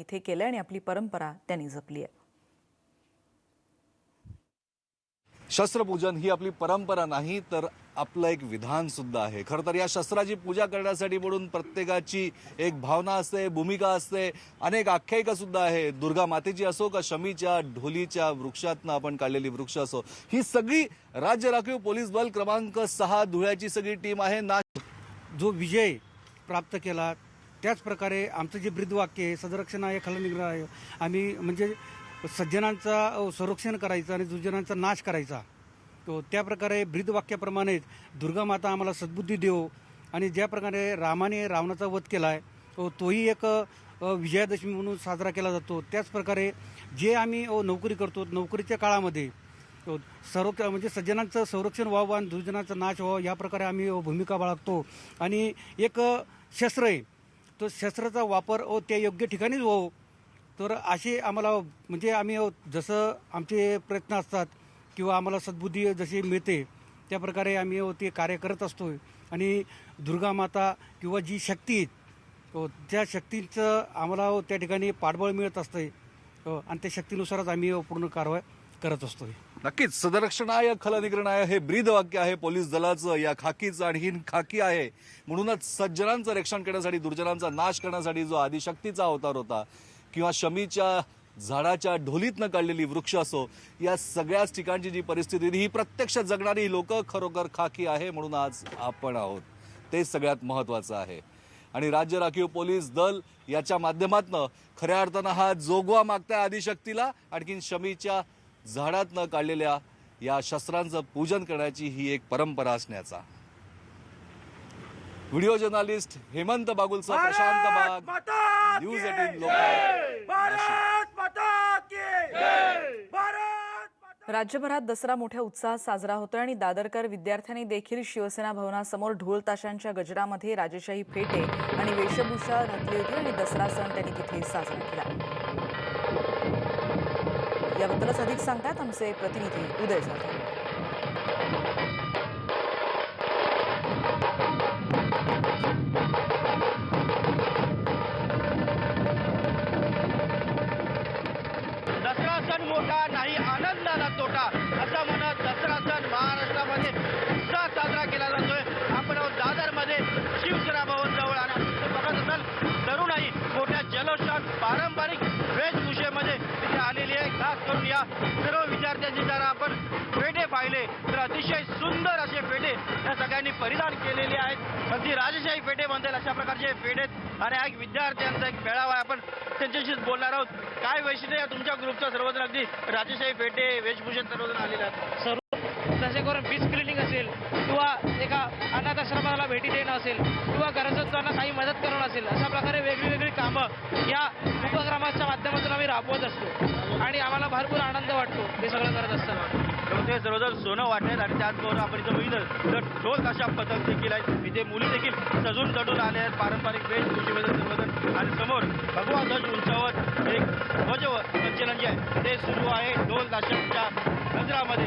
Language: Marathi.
इथे केलं आणि आपली परंपरा त्यांनी जपली आहे. शस्त्रपूजन ही आपली परंपरा नाही तर आपलं एक विधान सुद्धा आहे. खरं तर या शस्त्राची पूजा करण्यासाठी म्हणून प्रत्येकाची एक भावना असते भूमिका असते. अनेक आख्यायिका सुद्धा आहे. दुर्गा मातेची असो का शमीच्या ढोलीच्या वृक्षातनं आपण काढलेली वृक्ष असो ही सगळी राज्य राखीव पोलीस बल क्रमांक सहा धुळ्याची सगळी टीम आहे. ना जो विजय प्राप्त केला त्याचप्रकारे आमचं जे ब्रीदवाक्य आहे सदरक्षण आहे खलनिग्रह आहे. आम्ही म्हणजे सज्जनांचा संरक्षण करायचं आणि दुर्जनांचा नाश करायचा. तो त्याप्रकारे ब्रीदवाक्याप्रमाणेच दुर्गा माता आम्हाला सद्बुद्धी देव आणि ज्या प्रकारे रामाने रावणाचा वध केला आहे तोही एक विजयादशमी म्हणून साजरा केला जातो. त्याच प्रकारे जे आम्ही नोकरी करतो नोकरीच्या काळामध्ये तो सर्व म्हणजे सज्जनांचं संरक्षण व्हावं आणि दुर्जनांचा नाश व्हावा या प्रकारे आम्ही भूमिका बाळगतो. आणि एक शस्त्र आहे. तो शस्त्राचा वापर व त्या योग्य ठिकाणीच व्हावं. तर असे आम्हाला म्हणजे आम्ही जसं आमचे प्रयत्न असतात किंवा आम्हाला सद्बुद्धी जशी मिळते त्या प्रकारे आम्ही ते कार्य करत असतो आणि दुर्गा माता किंवा जी शक्ती त्या शक्तीचं आम्हाला त्या ठिकाणी पाठबळ मिळत असतं आणि त्या शक्तीनुसारच आम्ही पूर्ण कारवाई करत असतो नक्कीच सदरक्षणाय खलनिग्रणाय हे ब्रीद वाक्य आहे. पोलीस दलाचं या खाकीचं आणि ही खाकी आहे. म्हणूनच सज्जनांचं रक्षण करण्यासाठी दुर्जनांचा नाश करण्यासाठी जो आदिशक्तीचा अवतार होता किंवा शमीच्या झाडाच्या ढोलीतनं काढलेली वृक्ष असो या सगळ्याच ठिकाणची जी परिस्थिती होती, ही प्रत्यक्ष जगणारी लोक खरोखर खाकी आहे म्हणून आज आपण आहोत. ते सगळ्यात महत्वाचं आहे. आणि राज्य राखीव पोलीस दल याच्या माध्यमातनं खऱ्या अर्थानं हा जोगवा मागताय आदिशक्तीला. आणखीन शमीच्या झाडातनं काढलेल्या या शस्त्रांचं पूजन करण्याची ही एक परंपरा असण्याचा. व्हिडिओ जर्नालिस्ट हेमंत बागुलसह प्रशांत बाग न्यूज एटीन लोक. राज्यभरात दसरा मोठ्या उत्साहात साजरा होतोय आणि दादरकर विद्यार्थ्यांनी देखील शिवसेना भवनासमोर ढोल ताशांच्या गजरामध्ये राजेशाही फेटे आणि वेशभूषा घातली होती आणि दसरा सण त्यांनी तिथे साजरा केला. याबद्दलच अधिक सांगतात आमचे प्रतिनिधी उदय जाधव करून या सर्व विद्यार्थ्यांचे जर आपण फेटे पाहिले तर अतिशय सुंदर असे फेटे या सगळ्यांनी परिधान केलेले आहेत. अगदी राजशाही फेटे म्हणतील अशा प्रकारचे फेटे आणि हा एक विद्यार्थ्यांचा एक मेळावा आहे. आपण त्यांच्याशीच बोलणार आहोत. काय वैशिष्ट्य या तुमच्या ग्रुपचा? सर्वजण अगदी राजेशाही फेटे वेशभूषेत सर्वजण आलेले आहेत. सर्व जसे करून बीच क्लिनिंग असेल किंवा एका अनाथाश्रमाला भेटी देणं असेल किंवा गरजवंतांना काही मदत करणं असेल अशा प्रकारे वेगळी वेगळी कामं या उपक्रमाच्या माध्यमातून आम्ही राबवत असतो. आणि आम्हाला भरपूर आनंद वाटतो हे सगळं करत असताना. ते सर्वजण सोनं वाटेल आणि त्याचबरोबर आपण इथं बघितलं. तर ढोल अशा पथक देखील आहेत. इथे मुली देखील सजून चढून आले आहेत. पारंपरिक वेशभूषेमध्ये सर्वजण आणि समोर भगवा ध्वज उंचावत एक ध्वज संचलन जे आहे. ते सुरू आहे ढोल दाशांच्या नजरामध्ये